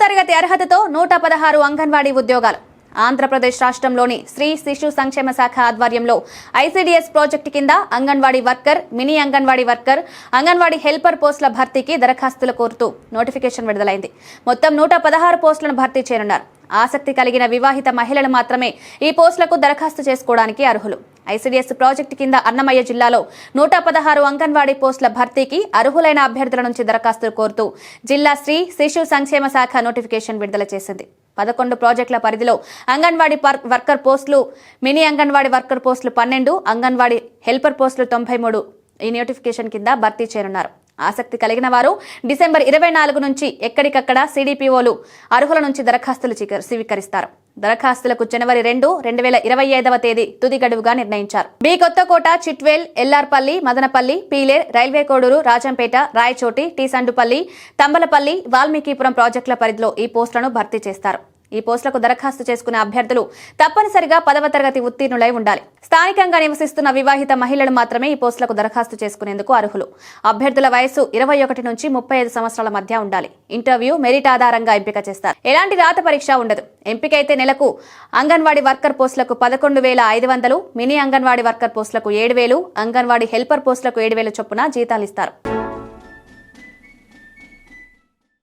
తరగతి అర్హతతో నూట పదహారు అంగన్వాడీ ఉద్యోగాలు. ఆంధ్రప్రదేశ్ రాష్ట్రంలోని స్త్రీ శిశు సంక్షేమ శాఖ ఆధ్వర్యంలో ఐసీడీఎస్ ప్రాజెక్టు కింద Anganwadi worker mini Anganwadi worker Anganwadi helper పోస్టుల భర్తీకి దరఖాస్తులు కోరుతూ నోటిఫికేషన్ విడుదలైంది. మొత్తం నూట పదహారు పోస్టులను భర్తీ చేయనున్నారు. ఆసక్తి కలిగిన వివాహిత మహిళలు మాత్రమే ఈ పోస్టులకు దరఖాస్తు చేసుకోవడానికి అర్హులు. ఐసీడీఎస్ ప్రాజెక్టు కింద అన్నమయ్య జిల్లాలో నూట పదహారు అంగన్వాడీ పోస్టుల భర్తీకి అర్హులైన అభ్యర్థుల నుంచి దరఖాస్తులు కోరుతూ జిల్లా శ్రీ శిశు సంక్షేమ శాఖ నోటిఫికేషన్ విడుదల చేసింది. పదకొండు ప్రాజెక్టుల పరిధిలో అంగన్వాడీ పర్- వర్కర్ పోస్టులు మినీ అంగన్వాడీ వర్కర్ పోస్టులు పన్నెండు అంగన్వాడీ హెల్పర్ పోస్టులు తొంభై మూడు ఈ నోటిఫికేషన్ కింద భర్తీ చేయనున్నారు ఆసక్తి కలిగిన వారు డిసెంబర్ ఇరవై నాలుగు నుంచి ఎక్కడికక్కడ సిడిపిఓలు అర్హుల నుంచి దరఖాస్తులు స్వీకరిస్తారు. దరఖాస్తులకు జనవరి రెండు రెండు వేల ఇరవై ఐదవ తేదీ తుది గడువుగా నిర్ణయించారు. B Kothakota Chitvel Ellarpalli Madanapalle Pileru railway Koduru Rajampet Rayachoti T Sundupalle Thamballapalle Valmikipuram ప్రాజెక్టుల పరిధిలో ఈ పోస్టులను భర్తీ చేస్తారు. ఈ పోస్టులకు దరఖాస్తు చేసుకునే అభ్యర్థులు తప్పనిసరిగా పదవ తరగతి ఉత్తీర్ణులై ఉండాలి. స్థానికంగా నివసిస్తున్న వివాహిత మహిళలు మాత్రమే ఈ పోస్టులకు దరఖాస్తు చేసుకునేందుకు అర్హులు. అభ్యర్థుల వయసు ఇరవై ఒకటి నుంచి ముప్పై ఐదు సంవత్సరాల మధ్య ఉండాలి. ఇంటర్వ్యూ మెరిట్ ఆధారంగా ఎంపిక చేస్తారు. ఎలాంటి రాత పరీక్ష ఉండదు. ఎంపికైతే నెలకు అంగన్వాడీ వర్కర్ పోస్టులకు పదకొండు వేల ఐదు వందలు మినీ అంగన్వాడీ వర్కర్ పోస్టులకు ఏడు వేలు అంగన్వాడీ హెల్పర్ పోస్టులకు ఏడు వేల చొప్పున జీతాలు ఇస్తారు.